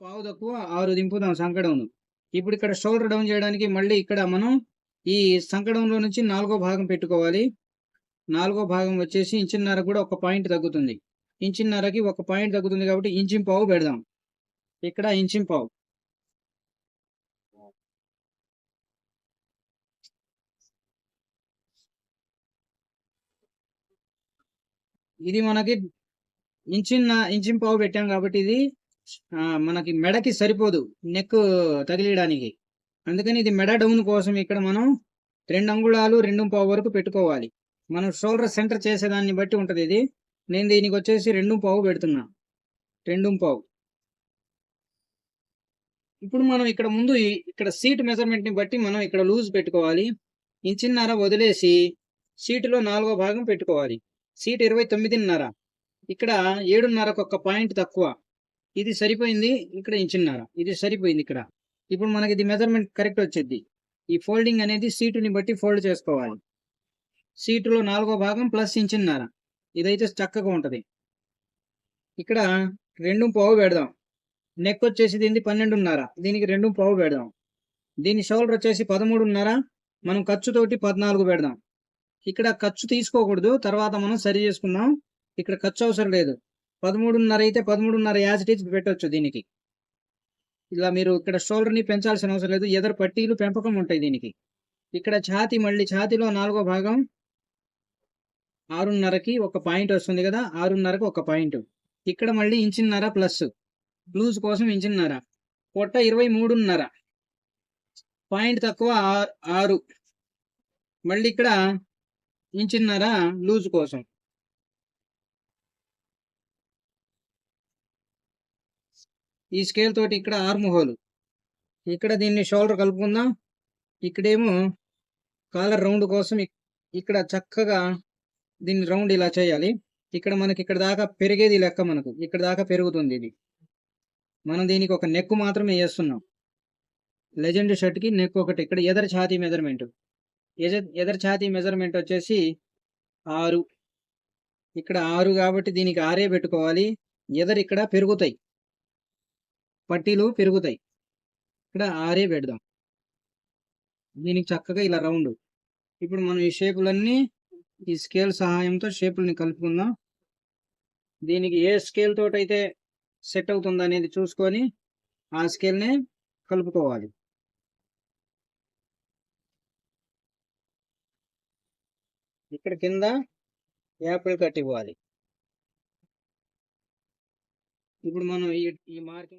పావు తక్కువ ఆరు దింపుదాం సంకడౌన్ ఇప్పుడు ఇక్కడ షోల్డర్ డౌన్ చేయడానికి మళ్ళీ ఇక్కడ మనం ఈ సంకడంలో నుంచి నాలుగో భాగం పెట్టుకోవాలి. నాలుగో భాగం వచ్చేసి ఇంచిన్నర కూడా ఒక పాయింట్ తగ్గుతుంది. ఇంచిన్నరకి ఒక పాయింట్ తగ్గుతుంది కాబట్టి ఇంచిం పావు పెడదాం. ఇక్కడ ఇంచిం పావు. ఇది మనకి ఇంచిన్న ఇంచిం పావు పెట్టాం కాబట్టి ఇది మనకి మెడకి సరిపోదు నెక్ తగిలియడానికి. అందుకని ఇది మెడ డౌన్ కోసం ఇక్కడ మనం రెండు అంగుళాలు రెండు పావు వరకు పెట్టుకోవాలి. మనం షోల్డర్ సెంటర్ చేసేదాన్ని బట్టి ఉంటుంది ఇది. నేను దీనికి వచ్చేసి రెండు పావు పెడుతున్నా. రెండు పావు. ఇప్పుడు మనం ఇక్కడ ముందు ఇక్కడ సీట్ మెజర్మెంట్ని బట్టి మనం ఇక్కడ లూజ్ పెట్టుకోవాలి. ఇంచిన్నర వదిలేసి సీటులో నాలుగో భాగం పెట్టుకోవాలి. సీట్ ఇరవై తొమ్మిదిన్నర. ఇక్కడ ఏడున్నరకు ఒక పాయింట్ తక్కువ. ఇది సరిపోయింది. ఇక్కడ ఇంచున్నర ఇది సరిపోయింది ఇక్కడ. ఇప్పుడు మనకి ఇది మెజర్మెంట్ కరెక్ట్ వచ్చేది. ఈ ఫోల్డింగ్ అనేది సీటుని బట్టి ఫోల్డ్ చేసుకోవాలి. సీటులో నాలుగో భాగం ప్లస్ ఇంచున్నర ఇదైతే చక్కగా ఉంటుంది. ఇక్కడ రెండు పావు పెడదాం. నెక్ వచ్చేసి దీనికి పన్నెండున్నర. దీనికి రెండు పావు పెడదాం. దీని షోల్డర్ వచ్చేసి పదమూడున్నర. మనం ఖర్చుతోటి పద్నాలుగు పెడదాం. ఇక్కడ ఖర్చు తీసుకోకూడదు. తర్వాత మనం సరి చేసుకుందాం. ఇక్కడ ఖర్చు అవసరం లేదు. పదమూడున్నర అయితే పదమూడున్నర యాజ్ ఇట్ ఈజ్ దీనికి. ఇలా మీరు ఇక్కడ షోల్డర్ని పెంచాల్సిన అవసరం లేదు ఎదరు పట్టీలు పెంపకం ఉంటాయి దీనికి. ఇక్కడ ఛాతి మళ్ళీ ఛాతిలో నాలుగో భాగం ఆరున్నరకి ఒక పాయింట్ వస్తుంది కదా ఆరున్నరకి ఒక పాయింట్. ఇక్కడ మళ్ళీ ఇంచిన్నర ప్లస్ లూజ్ కోసం ఇంచిన్నర. పొట్ట ఇరవై మూడున్నర. పాయింట్ తక్కువ ఆ- ఆరు. మళ్ళీ ఇక్కడ ఇంచిన్నర లూజ్ కోసం. ఈ స్కేల్ తోటి ఇక్కడ ఆర్మ్ హోల్ ఇక్కడ దీన్ని షోల్డర్ కలుపుకుందాం. ఇక్కడేమో కాలర్ రౌండ్ కోసం ఇక్కడ చక్కగా దీన్ని రౌండ్ ఇలా చేయాలి. ఇక్కడ మనకి ఇక్కడ దాకా పెరిగేది లెక్క మనకు. ఇక్కడ దాకా పెరుగుతుంది ఇది. మనం దీనికి ఒక నెక్ మాత్రమే వేస్తున్నాం. లెజెండ్ షర్ట్కి నెక్ ఒకటి. ఇక్కడ ఎదర్ ఛాతీ మెజర్మెంట్ ఎదర్ ఛాతీ మెజర్మెంట్ వచ్చేసి ఆరు. ఇక్కడ ఆరు కాబట్టి దీనికి ఆరే పెట్టుకోవాలి. ఎదర్ ఇక్కడ పెరుగుతాయి. పట్టీలు పెరుగుతాయి. ఇక్కడ ఆరే పెడదాం. దీనికి చక్కగా ఇలా రౌండ్. ఇప్పుడు మనం ఈ షేపులన్నీ ఈ స్కేల్ సహాయంతో షేపుల్ని కలుపుకుందాం. దీనికి ఏ స్కేల్ తోటైతే సెట్ అవుతుంది అనేది చూసుకొని ఆ స్కేల్నే కలుపుకోవాలి. ఇక్కడ కింద యాపిల్ కట్ ఇవ్వాలి. ఇప్పుడు మనం ఈ ఈ మార్కింగ్